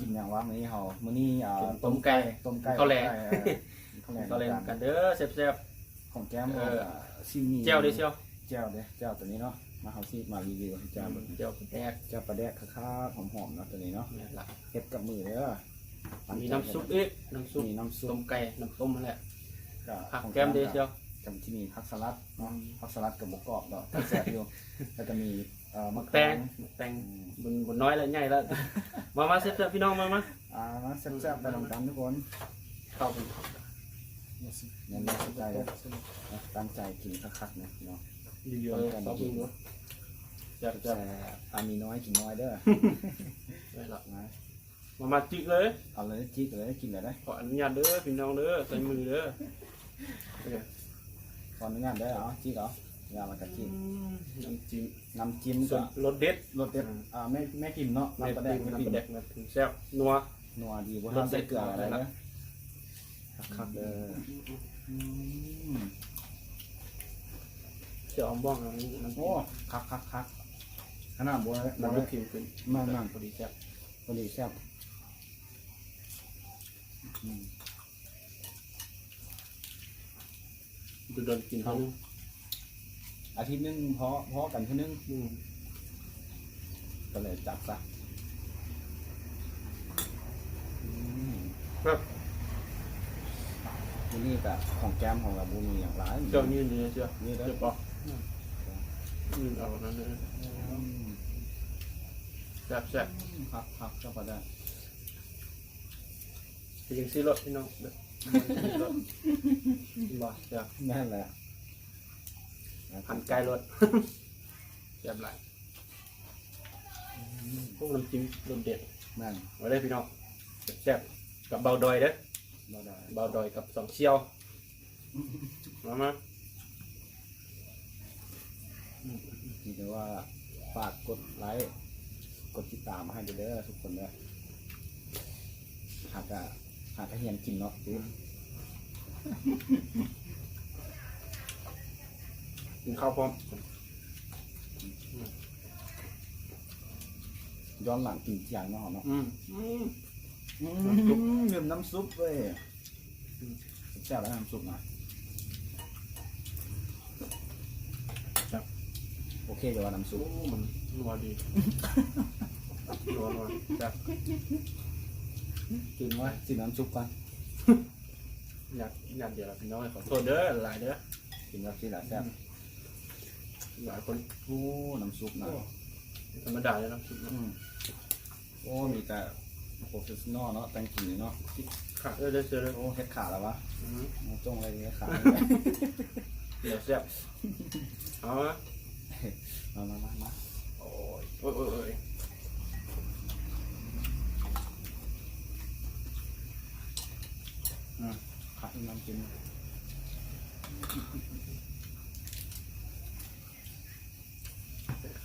กินอย่างว่ามื้อนี้เฮามื้อนี้อ่าต้มไก่ ต้มไก่ข้าวแลงเออข้าวแลงก็เล่นกันเด้อแซ่บ ของแก้มเอเอออซิมีๆเจ้าเด้อเชียวแจ่วเด้แจ่วตัวนี้เนาะมาเฮาสิมารีวิวให้เจ้าเบิ่งเจ้าแดกแจ่วปลาแดกคักๆหอมๆเนาะตัวนี้เนาะนี่ล่ะเฮ็ดกับมือเด้อมีน้ำซุปอีกน้ำซุปมีน้ำซุต้ปมไก่น้ำต้มนั่นแหละก็ผักของแก้มเด้อเชียว จำที่มีผักสลัดเนาะอืมผักสลัดกับบกกรอบดอกแซ่บอยู่แล้วก็มี เอ่อมะแตแตงงแตงบนบนน้อยแล้วใหญ่แล้ว มามาแซ่บๆพี่น้องมามาอ่ามาแซ่บๆไปนำกันทุกคนเข้าเป็นผักเนี่ยน่าสนใจนะตั้งใจกินคักๆนะพี่น้องรีวิวเลยต้องกินดูแซ่บแต่อามีน้อยกินน้อยเด้อๆได้ละนะมามาจิกเลย เอาเลยจิ๊กเลยกินเลยได้ขออนุญาตเด้อพี่น้องเด้อใส่มือเด้อ ขออนุญาตได้อเอาจิ๊กเอางานมันก็จิ๊กน้ำจิ้มน้ำจิ้มส่วก็นรสเด็ดรสเด็ดอ่าแม่แม่กิมเนาะน้ำน้ำปลาแดแดกกแม่น้ำกิมแดกน้ำถึงแซ่บนัว นัวดีบ่ทำใส่เกลืออะไรเด้อคักๆเด้ออืมเจ้าอมบ้องอันนี้น้ำโอ้คักคักคักขนาดบัวน้ำบัลูวกครีมขึ้นมากมากพอดีแซ่บพอดีแซ่บอืมดูโดนกินเขานึง อาทิตย์หนึงเพาะเพาะกันเท่านึงอืมก็เลยจับซะอืมครับทีนี่กับของแก้มของเราบูมีอย่างไรเจ้านี่นี่เจ้านี่เด้อเจ้าปอกอืมเอานั่นเลยอืมแซ่บแซ่บครับครับเจ้าก็ได้เป็นยังซีรสพี่น้องเด้อรสบ่แซ่บนั่นแหละ หันไก่รสแซ่บหลายพวกน้ำจิ้มรสเด็ดนั่นไว้เลยพี่น้องแซ่บกับเบาดอยเด้อเราได้เบาดอยกับสองเชี่ยวมามานี่ถือว่าฝากกดไลค์กดติดตามมาให้เด้อทุกคนเด้อหากจะหากจะเฮียนกินเนาะดู กินข้าวพร้อมย้อนหลังกินอย่างเนาะเนาะอืมอืมลืมน้ำซุปเว้ยแซ่บแล้วน้ำซุปนะโอเคเดี๋ยวว่าน้ำซุโอ้ปมันนัวดีนัวนัวแซ่บกินไว้กินน้ำซุปก่อนอยากอยากเดี๋ยวเราพี่น้องขอโทษเด้อหลายเด้อกินแบบที่ละแซ่บ หลายคนโอ้น้ำซุปนะธรรมดาเลยนะคิดอืมโอ้มีแต่โปรเฟชชั่นอลเนาะแต่งกินเนาะขาดเออเด้อเจอเลยโอ้เฮ็ดขาแล้ววะเอาจงอะไรเนี่ยขาเดี๋ยวแซ่บเอาละมามามามาโอ้ยโอ้ยโอ้ยโอ้ยขาน้ำจิ้ม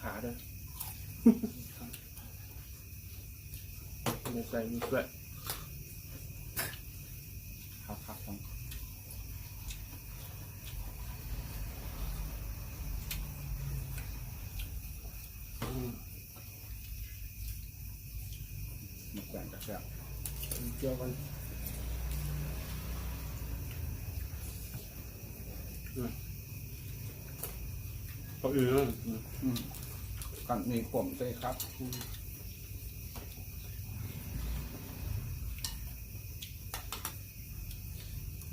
ขาเด้อ ไม่ใส่มีเกลือครับครับต้องอืมมีแกงกระแซ่บเจียวกันอืมเขาอื่นอืมอืม กันมีผมด้วยครับ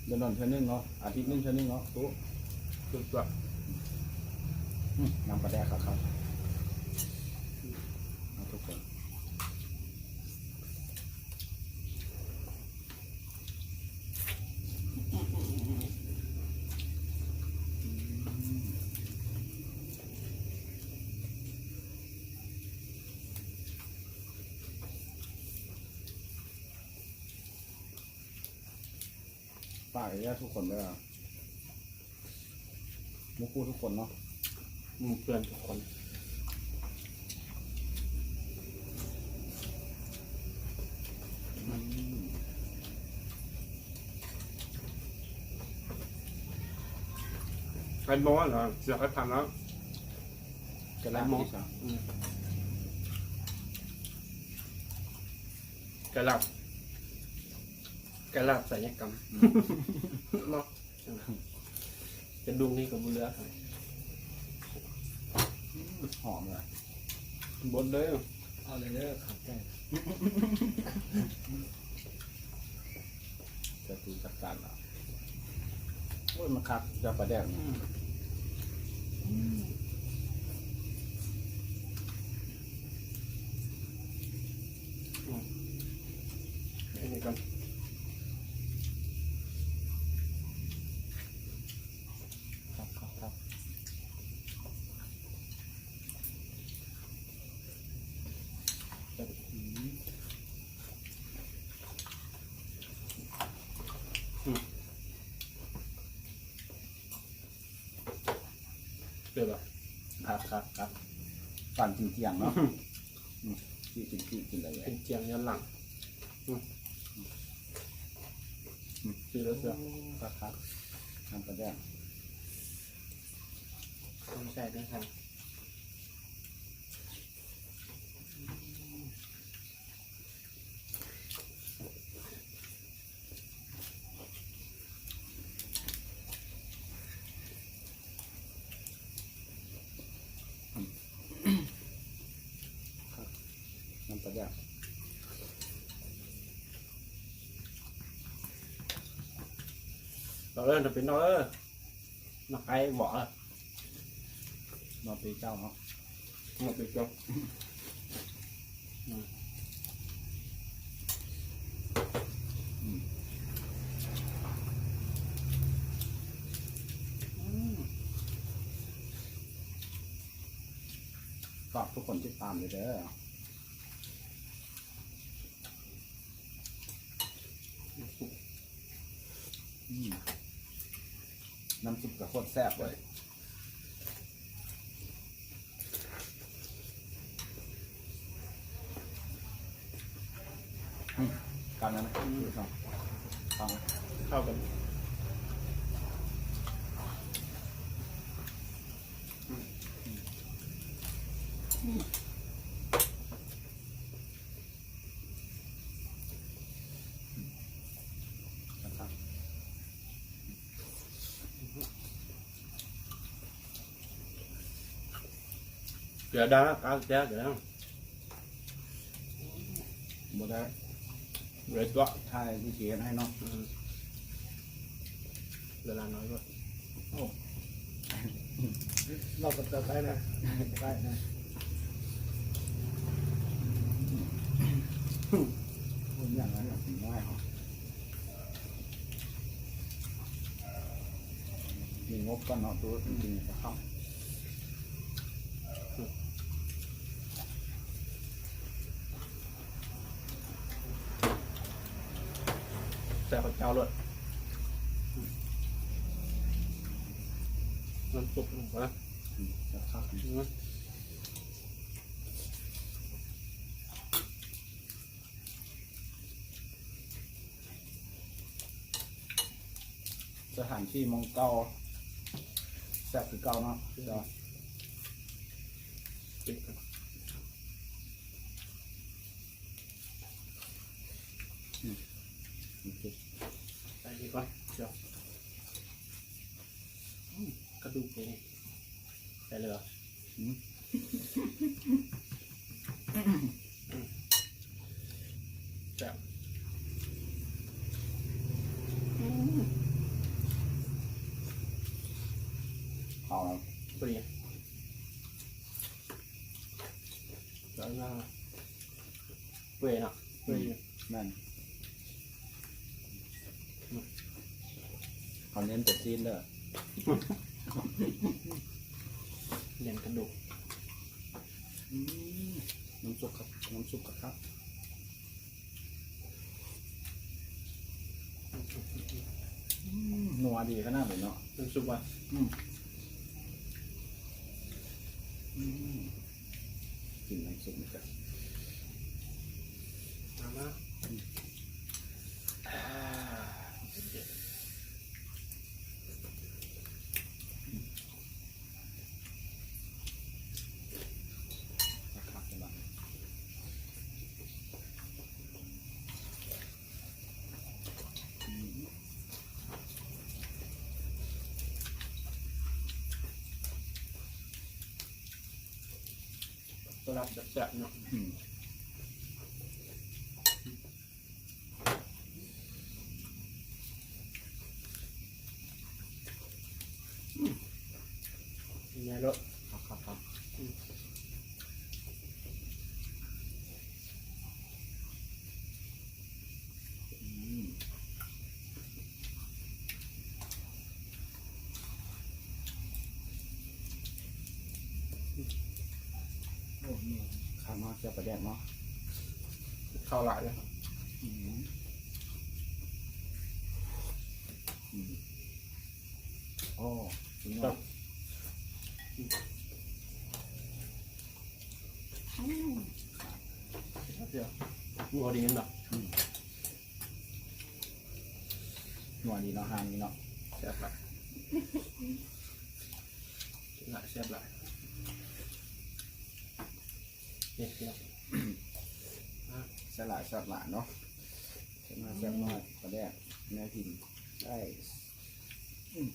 เดือนนนเท่านึงเนาะอาทิตย์นึงเท่านึงเนาะตู้เกลือเกลืออืมน้ำประแดกครับครับ ฝากไอ้เนี่ยทุกคนด้วยอะมุกคู่ทุกคนเนาะอืมเพื่อนทุกคนใครบอกว่าเหรอเสียใครทำแล้วจะลามมองอีกเหรออืมกระลับ กระลับศัลยกรรมเนาะจะดุงนี่กับบุเรือครับหอมเลยบนเลยเอาเลยเด้อขับแก้จะตูจัดการแล้วโอ้ยมันคักจะประแดงนี่อันนี้ก่อน ครับครับครับ อืม เดี๋ยวก่อนครับครับครับปั่นจริงเที่ยงเนาะอืมที่กินที่กินอะไรเป็นเจียงยันหลังอืมอืมซื้อแล้วเสือครับครับทำประแดงต้องใส่ด้วยครับ น้ำประแดงเราเริ่มจะเป็นเราเออนักไอ้บ่อนอนปีเจ้าเนาะหมดไปจบฝากทุกคนติดตามเลยเด้ออืมน้ำซุปกับโคตรแซ่บเลยอืมการนั้นนะดูสองฟังเข้ากัน เดี๋ยวได้ก้าวเจ้าเดี๋ยวบ่ได้เรยตัวถ่ายที่เขียนให้เนาะอืมเวลาน้อยก็เราก็จะไปนะไปนะผมอย่างนั้นอย่างง่ายเหรอมีงบก็เนาะตัวจริงๆจะเข้าแซ่บ กับเจ้าเลยน้ำซุปลงไปจะเข้าอืมสถานที่มองเก่าแซ่บคือเก่าเนาะเดี๋ยวปิดกันมีจุดใส่ดีกว่า เดี๋ยวอืมกระดูกนี่ใส่เลยเหรออืมแซ่บเอาแล้ว เปรี้ยวแล้วก็เปื่อยเนาะเปื่อยอยู่ แม่นเขาเน้นแต่ซีนเด้อ เน้นกระดูกอืมน้ำซุปครับน้ำซุปกับครับอืมนัวดีขนาดเลยเนาะน้ำซุปอะอืมอืมกินน้ำซุปนี่จ้ะมามาอ่า ราคาเป็นไร กระลาบแบบแซ่บเนาะอืมยังไงรส ครับครับครับอืมโอ้นี่ ข้าวมาเจียวปลาแดกเนาะข้าวหลายเลยอืมอืมโอ้สุดยอดเดี๋ยวงัวดีนั่นเนาะหนวดดีเนาะหางนี่เนาะแซ่บหลายหลายแซ่บหลายนี่ เดี๋ยวสลายสลายเนาะเส้นมาแซ่บน้อยปลาแดกแม่พิมพ์ได้อืม